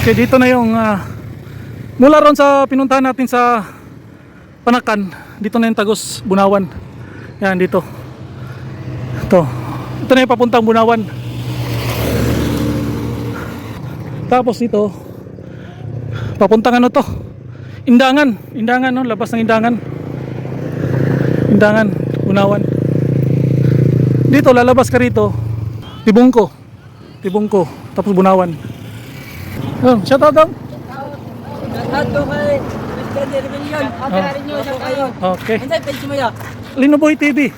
Okay, dito na yung ah, mula ron sa pinuntahan natin sa Panakan. Dito na yung Tagos, Bunawan. Yan, dito. Ito. Ito na yung papuntang Bunawan. Tapos dito, papuntang ano to? Indangan. Indangan, no? Labas ng Indangan. Indangan, Bunawan. Dito, lalabas ka rito. Tibungko. Tibungko. Tapos Bunawan. Oh, shout out daw. Ato kay Mr. Okay, rin nyo sa kayo. Okay. Hindi, pwede mo yan. Linoboy TV.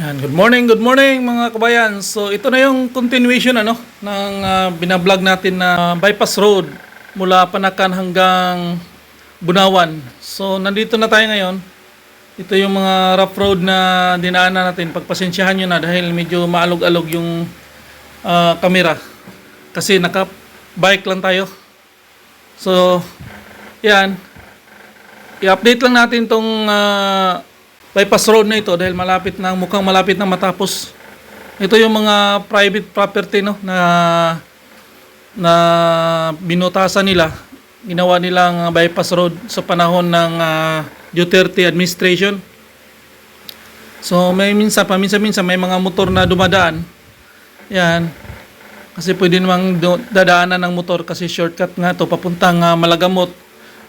Yan, good morning, good morning mga kabayan. So ito na yung continuation ano ng ah, binablog natin na bypass road mula Panakan hanggang Bunawan. So nandito na tayo ngayon. Ito yung mga rough road na dinaanan natin. Pagpasensyahan nyo na dahil medyo maalog-alog yung ah, camera. Kasi naka-bike lang tayo. So, yan i-update lang natin tong ah, bypass road na ito dahil malapit na mukhang malapit na matapos. Ito yung mga private property no na na binutasan nila. Ginawa nilang bypass road sa panahon ng ah, Duterte administration. So may minsan paminsan-minsan may mga motor na dumadaan. Yan. Kasi pwede namang dadaanan ng motor kasi shortcut nga to papuntang ah, Malagamot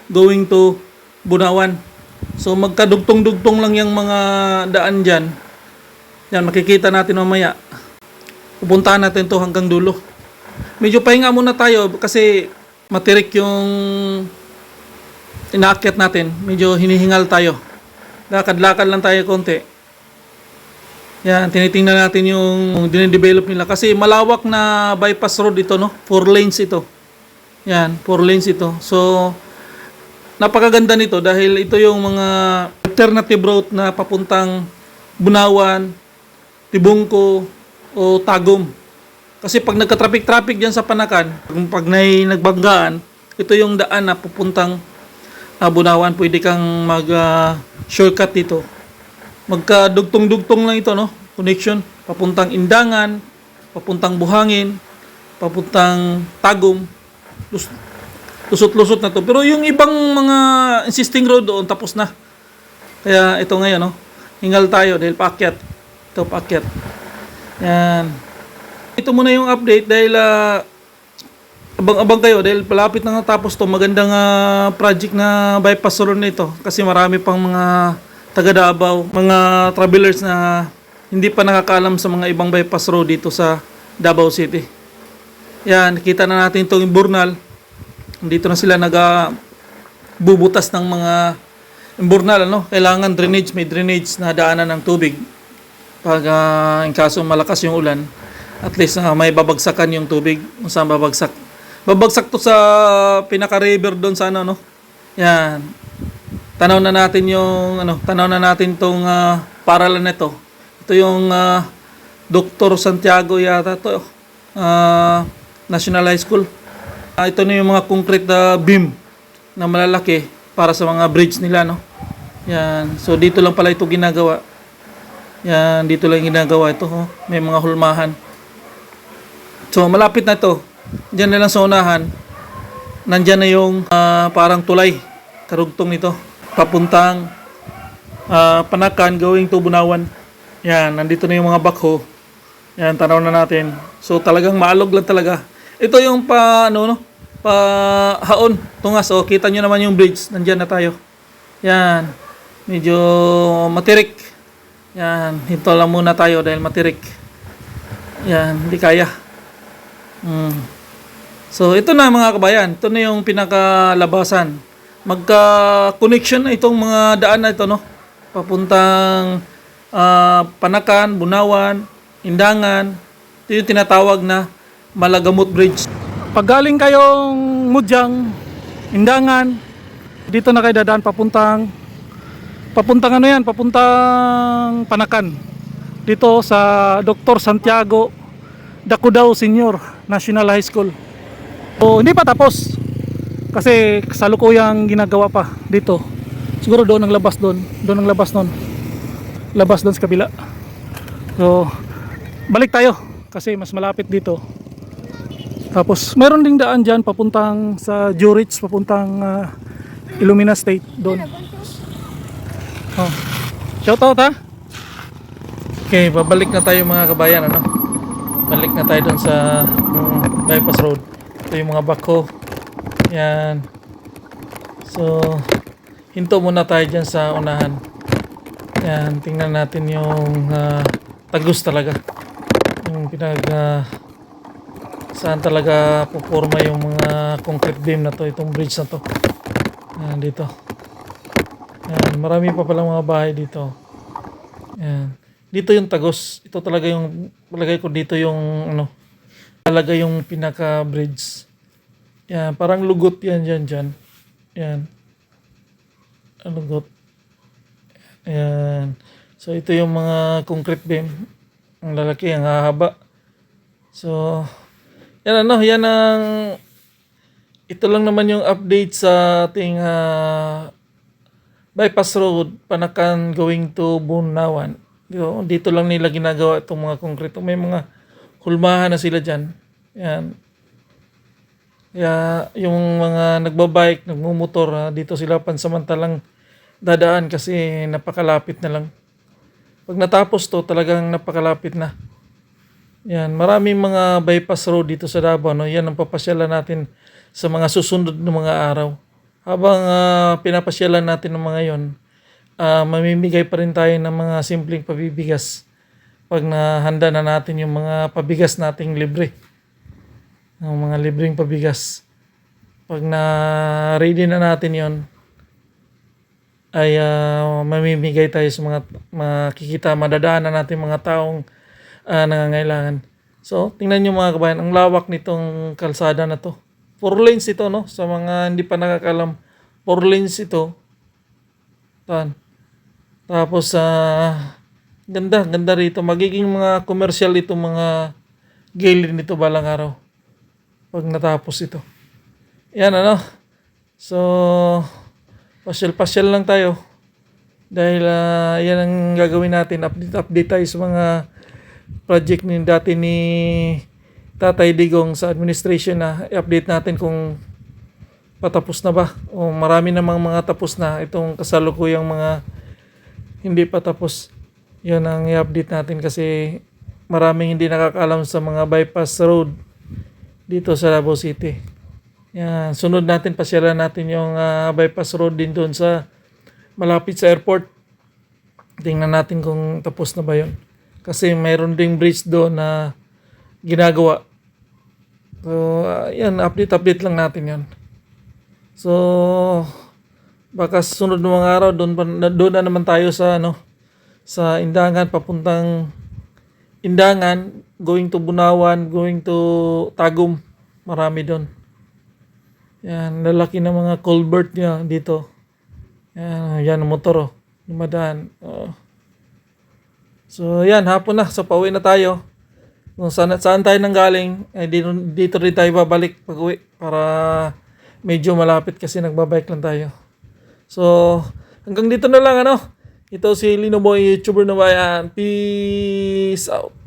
going to Bunawan. So magkadugtong-dugtong lang yung mga daan dyan. Yan, makikita natin mamaya. Pupuntahan natin to hanggang dulo. Medyo pahinga muna tayo kasi matirik yung inaakyat natin. Medyo hinihingal tayo. Lakad-lakad lang tayo konti. Yan, tinitingnan natin yung dinidevelop nila. Kasi malawak na bypass road ito, no? Four lanes ito. Yan, four lanes ito. So, napakaganda nito dahil ito yung mga alternative route na papuntang Bunawan, Tibungko, o Tagum. Kasi pag nagka-traffic-traffic dyan sa Panakan, pag may nagbanggaan, ito yung daan na pupuntang ah, Bunawan. Pwede kang mag-shortcut dito. Magkadugtong-dugtong lang ito, no? Connection. Papuntang Indangan, papuntang Buhangin, papuntang Tagum. Lus- lusot-lusot na to. Pero yung ibang mga insisting road doon, tapos na. Kaya ito ngayon, no? Hingal tayo dahil paakyat. Ito, paakyat. Yan. Ito muna yung update dahil ah, abang-abang kayo dahil palapit na natapos to magandang ah, project na bypass road na ito kasi marami pang mga taga Davao, mga travelers na hindi pa nakakaalam sa mga ibang bypass road dito sa Davao City. Yan, nakita na natin itong Burnal. Dito na sila nag ah, bubutas ng mga imburnal ano? Kailangan drainage may drainage na daanan ng tubig. Pag ah, in kaso malakas yung ulan at least ah, may babagsakan yung tubig. Kung saan babagsak. Babagsak to sa pinaka river doon sa ano no? Yan tanaw na natin yung ano tanaw na natin tong ah, paralan nito ito yung ah, Dr. Santiago yata to ah, National High School Ah, ito na yung mga concrete na beam na malalaki para sa mga bridge nila, no? Yan. So, dito lang pala ito ginagawa. Yan, dito lang ginagawa ito, oh. May mga hulmahan. So, malapit na ito. Diyan na lang sa unahan. Nandyan na yung ah, parang tulay. Karugtong nito. Papuntang ah, Panakan going to Bunawan. Yan, nandito na yung mga bakho. Yan, tanaw na natin. So, talagang maalog lang talaga. Ito yung pa, ano, no? Pa haon, tungas. O, kita nyo naman yung bridge. Nandyan na tayo. Yan. Medyo matirik. Yan. Hinto lang muna tayo dahil matirik. Yan. Hindi kaya. Mm. So, ito na mga kabayan. Ito na yung pinakalabasan. Magka-connection na itong mga daan na ito, no? Papuntang ah, Panakan, Bunawan, Indangan. Ito yung tinatawag na Malagamot Bridge. Pag galing kayong Mudyang, Indangan, dito na kayo dadaan papuntang papuntang ano yan, papuntang Panakan. Dito sa Dr. Santiago Dacudao Senior National High School. So, hindi pa tapos. Kasi kasalukuyang ginagawa pa dito. Siguro doon ang labas doon. Doon ang labas doon. Labas doon sa kabila. So, balik tayo kasi mas malapit dito Tapos meron ding daan dyan papuntang sa Jurich, papuntang ah, Illumina State doon. Oh. Shout out ha. Okay, babalik na tayo mga kabayan, ano? Balik na tayo dun sa mm, bypass road. Ito yung mga bako. Yan. So, hinto muna tayo dyan sa unahan. Yan, tingnan natin yung ah, tagus talaga. Yung pinag... ah, saan talaga puporma yung mga concrete beam na to, itong bridge na to. Yan, dito. Yan, marami pa palang mga bahay dito. Yan. Dito yung tagos. Ito talaga yung palagay ko dito yung ano talaga yung pinaka bridge. Yan, parang lugot yan dyan dyan. Yan. Ang lugot. Yan. So ito yung mga concrete beam. Ang lalaki, ang hahaba. So, yan ano, yan ang ito lang naman yung update sa ating ah, bypass road, Panakan going to Bunawan. Dito, dito lang nila ginagawa itong mga konkreto. May mga hulmahan na sila dyan. Yan. Kaya yung mga nagbabike, nagmumotor, ah, dito sila pansamantalang dadaan kasi napakalapit na lang. Pag natapos to, talagang napakalapit na. Yan, maraming mga bypass road dito sa Davao. No? Yan ang papasyalan natin sa mga susunod na mga araw. Habang ah, pinapasyalan natin ng mga yon, ah, mamimigay pa rin tayo ng mga simpleng pabibigas pag nahanda na natin yung mga pabigas nating libre. Ang mga libreng pabigas. Pag na ready na natin yon ay ah, mamimigay tayo sa mga makikita, madadaanan natin mga taong ah, nangangailangan. So, tingnan nyo mga kabayan, ang lawak nitong kalsada na to. Four lanes ito, no? Sa mga hindi pa nakakalam, four lanes ito. Tan. Tapos, ah, ganda, ganda rito. Magiging mga commercial ito, mga gilid nito balang araw. Pag natapos ito. Yan, ano? So, pasyal-pasyal lang tayo. Dahil ah, yan ang gagawin natin. Update, update tayo sa mga project ni dati ni Tatay Digong sa administration na i-update natin kung patapos na ba o marami namang mga tapos na itong kasalukuyang mga hindi pa tapos yun ang i-update natin kasi maraming hindi nakakaalam sa mga bypass road dito sa Davao City yan, sunod natin pasyalan natin yung ah, bypass road din doon sa malapit sa airport tingnan natin kung tapos na ba yun kasi mayroon ding bridge doon na ginagawa. So, ah, yan, update-update lang natin yan. So, baka sunod ng mga araw, doon, doon na naman tayo sa, ano, sa Indangan, papuntang Indangan, going to Bunawan, going to Tagum. Marami doon. Yan, lalaki ng mga culvert niya dito. Yan, yan motor, oh. Lumadaan. Oh. So, yan, hapon na. So, pauwi na tayo. Kung saan, saan tayo nanggaling, eh, dito, dito rin tayo babalik pag uwi para medyo malapit kasi nagbabike lang tayo. So, hanggang dito na lang ano. Ito si Lino Boy, YouTuber na bayan. Peace out.